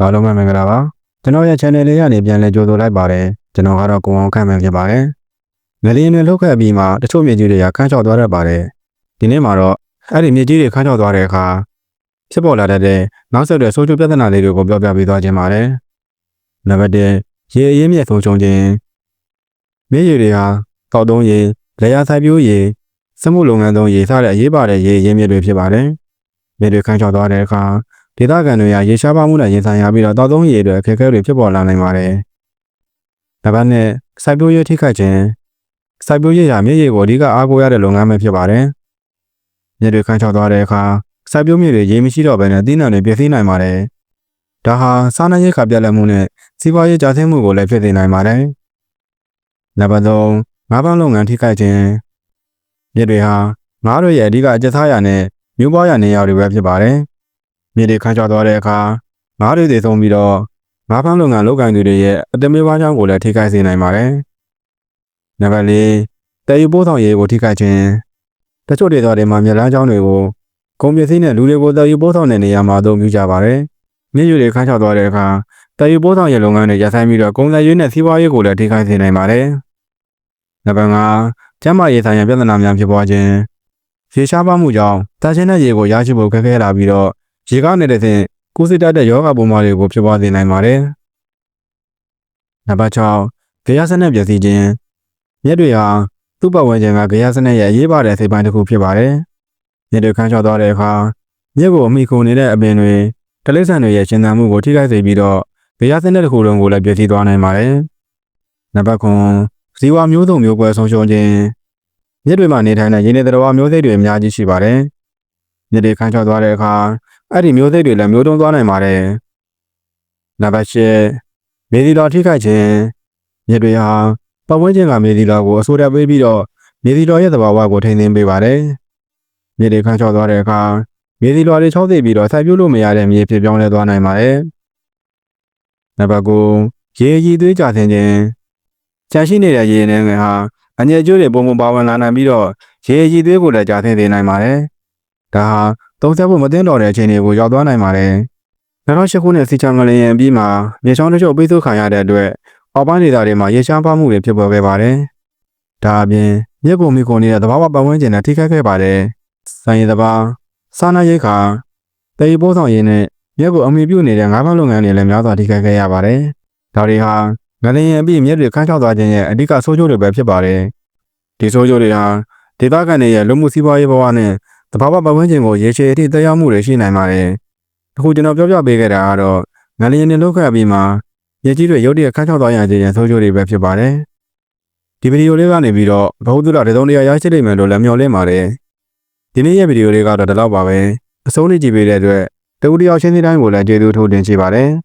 အားလုံးပဲမင်္ဂလာပါကျွန်တော်ရဲ့ channel လေးကနေပြန်လည်ကြိုဆိုလိုက်ပါတယ်ကျွန်တော်ကတော့ကိုအောင်ခန့်မှန်ဖြစ်ပါတယ်ငလျင်တွေလောက်ခဲ့ပြီးမှတချို့မြေကြီးတွေကခန်းချောက်သွားတတ်ပါတယ်ဒီနေ့မှာတော့အဲ့ဒီမြေကြီးတွေခန်းချောက်သွားတဲ့အခါဖြစ်ပေါ်လာတတ်တဲ့နောက်ဆက်တွဲဆိုးကျိုးပြဿနာလေးတွေကိုပြောပြပေးသွားခြင်းပါတယ်နံပါတ်1ရေအရင်းမြစ်ဆုံးရှုံးခြင်းမြေရေတွေဟာတောက်တုံးရေလေယာဆိုင်ပြိုးရေစက်မှုလုပ်ငန်းသုံးရေစတဲ့အရေးပါတဲ့ရေအရင်းမြစ်တွေဖြစ်ပါတယ်မြေတွေခန်းချောက်သွားတဲ့အခါ ဒေသခံတွေကရေရှားပါမှုနဲ့ရင်ဆိုင်ရပြီးတော့တောက်သုံးရေတွေအခက်အခဲတွေဖြစ်ပေါ်လာနိုင်ပါတယ်။ဒါပတ်နဲ့စိုက်ပျိုးရေးထိခိုက်ခြင်းစိုက်ပျိုးရေးရာမြေရေကိုအဓိကအားကိုးရတဲ့လုပ်ငန်းပဲဖြစ်ပါတယ်။မြေတွေခန်းချောက်သွားတဲ့အခါစိုက်ပျိုးမြေတွေရေမရှိတော့ဘဲနဲ့သီးနှံတွေပြည့်စည်နိုင်ပါတယ်။ဒါဟာစားနပ်ရိက္ခာပြတ်လတ်မှုနဲ့စီးပွားရေးကျဆင်းမှုကိုလည်းဖြစ်စေနိုင်ပါတယ်။နံပါတ်3ငါးပန်းလုပ်ငန်းထိခိုက်ခြင်းမြေတွေဟာငါးတွေရဲ့အဓိကအကျစားရာနဲ့မျိုးပွားရာနေရာတွေပဲဖြစ်ပါတယ်။ မြေတွေခန်းချသွားတဲ့အခါငါးတွေတည်ဆုံးပြီးတော့ငါးဖမ်းလုပ်ငန်းလုပ်ကိုင်သူတွေရဲ့အတမေးပွားချောင်းကိုလည်းထိခိုက်စေနိုင်ပါတယ်။နံပါတ်၄တည်ယူပို့ဆောင်ရေးကိုထိခိုက်ခြင်းတချို့ဒေသတွေမှာမြေလမ်းကြောင်းတွေကိုကုန်ပစ္စည်းနဲ့လူတွေကိုတည်ယူပို့ဆောင်တဲ့နေရာမှာအသုံးပြုကြပါတယ်။မြေယူတွေခန်းချသွားတဲ့အခါတည်ယူပို့ဆောင်ရေးလုပ်ငန်းတွေရပ်ဆိုင်းပြီးတော့ကုန်စည်ရေးနဲ့စီးပွားရေးကိုလည်းထိခိုက်စေနိုင်ပါတယ်။နံပါတ်၅ကျန်းမာရေးဆိုင်ရာပြဿနာများဖြစ်ပွားခြင်းရေရှားပါမှုကြောင့်တာချင်းတဲ့ရေကိုရရှိဖို့ခက်ခဲလာပြီးတော့ ရေကောက်နေတဲ့ဖြင့်ကိုယ်စစ်တတ်တဲ့ယောဂပုံမှန်တွေကိုဖြစ်ပွားစေနိုင်ပါတယ်။နံပါတ်6ဂေယစနစ်ပျက်စီးခြင်းမြက်တွေဟာသူ့ပတ်ဝန်းကျင်ကဂေယစနစ်ရဲ့အရေးပါတဲ့စိတ်ပိုင်းတစ်ခုဖြစ်ပါတယ်။မြက်တွေခန်းချောက်သွားတဲ့အခါမြက်ကိုအမိခိုနေတဲ့အပင်တွေတလိษံတွေရဲ့ရှင်သန်မှုကိုထိခိုက်စေပြီးတော့ဂေယစနစ်တစ်ခုလုံးကိုလည်းပျက်စီးသွားနိုင်ပါတယ်။နံပါတ်9ဇီဝမျိုးစုံမျိုးကွဲဆုံးရှုံးခြင်းမြက်တွေမှာနေထိုင်တဲ့ရင်းနေသတ္တဝါမျိုးစိတ်တွေအများကြီးရှိပါတယ်။မြက်တွေခန်းချောက်သွားတဲ့အခါအဲ့ဒီမျိုးစိတ်တွေလည်းမျိုးတုံးသွားနိုင်ပါတယ်။နံပါတ်၈မြေဒီတော်ထိခိုက်ခြင်းမြေတွေဟာပတ်ဝန်းကျင်ကမြေဒီတော်ကိုအဆိုးတက်ပေးပြီးတော့မြေဒီတော်ရဲ့သဘာဝကိုထိန်းသိမ်းပေးပါတယ်။မြေတွေခန်းချောက်သွားတဲ့အခါမြေဒီတော်တွေချောက်သိပြီးတော့စိုက်ပျိုးလို့မရတဲ့မြေဖြစ်ပြောင်းလဲသွားနိုင်ပါတယ်။နံပါတ်9ရေရည်သွေးကြဆင်းခြင်းကြန့်ရှိနေတဲ့ရေနဲ့ငယ်ဟာအငြိအကျိုးတွေပုံပုံပါဝင်လာနိုင်ပြီးတော့ရေရည်သွေးကိုလည်းကြဆင်းစေနိုင်ပါတယ်။ဒါဟာ သုံးဆက်ဖို့မသိတော့တဲ့အခြေအနေကိုရောက်သွားနိုင်ပါတယ်။2008ခုနှစ်စီချာငလျင်အပြီးမှာမြေချောင်းတစ်ချို့ပိတ်ဆို့ခံရတဲ့အတွက်အောက်ပိုင်းဒေသတွေမှာရေရှားပါမှုတွေဖြစ်ပေါ်ခဲ့ပါတယ်။ဒါအပြင်မြစ်ကိုမိကိုနေတဲ့သဘာဝပတ်ဝန်းကျင်နဲ့ထိခိုက်ခဲ့ပါတယ်။ဆိုင်ရည်သဘာစားနပ်ရိက္ခာတည်ယူပို့ဆောင်ရေးနဲ့မြစ်ကိုအမိပြုနေတဲ့ငါးဖမ်းလုပ်ငန်းတွေလည်းများစွာထိခိုက်ခဲ့ရပါတယ်။ဒါတွေဟာငလျင်အပြီးမြစ်တွေခန်းချောက်သွားခြင်းရဲ့အဓိကဆိုးကျိုးတွေပဲဖြစ်ပါတယ်။ဒီဆိုးကျိုးတွေဟာဒေသခံတွေရဲ့လူမှုစီးပွားရေးဘဝနဲ့ တဘာဝပတ်ဝန်းကျင်ကိုရေရှည်အထိတရားမှုတွေရှိနိုင်ပါတယ်။အခုကျွန်တော်ပြောပြပေးခဲ့တာကတော့ငလျင်တွေလောက်ခဲ့ပြီးမှရေကြီးတွေရုတ်တရက်ခန်းချောက်သွားရခြင်းဆိုးကျိုးတွေပဲဖြစ်ပါတယ်။ဒီဗီဒီယိုလေးကနေပြီးတော့ဘ ഹു တုဒတစုံတရာရရှိလိမ့်မယ်လို့လည်းမျှော်လင့်ပါတယ်။ဒီနေ့ရဲ့ဗီဒီယိုလေးကတော့ဒီလောက်ပါပဲ။အဆုံးလေးကြည့်ပေးတဲ့အတွက်တဦးတယောက်ချင်းစီတိုင်းကိုလည်းကျေးဇူးထိုးတင်ရှိပါတယ်။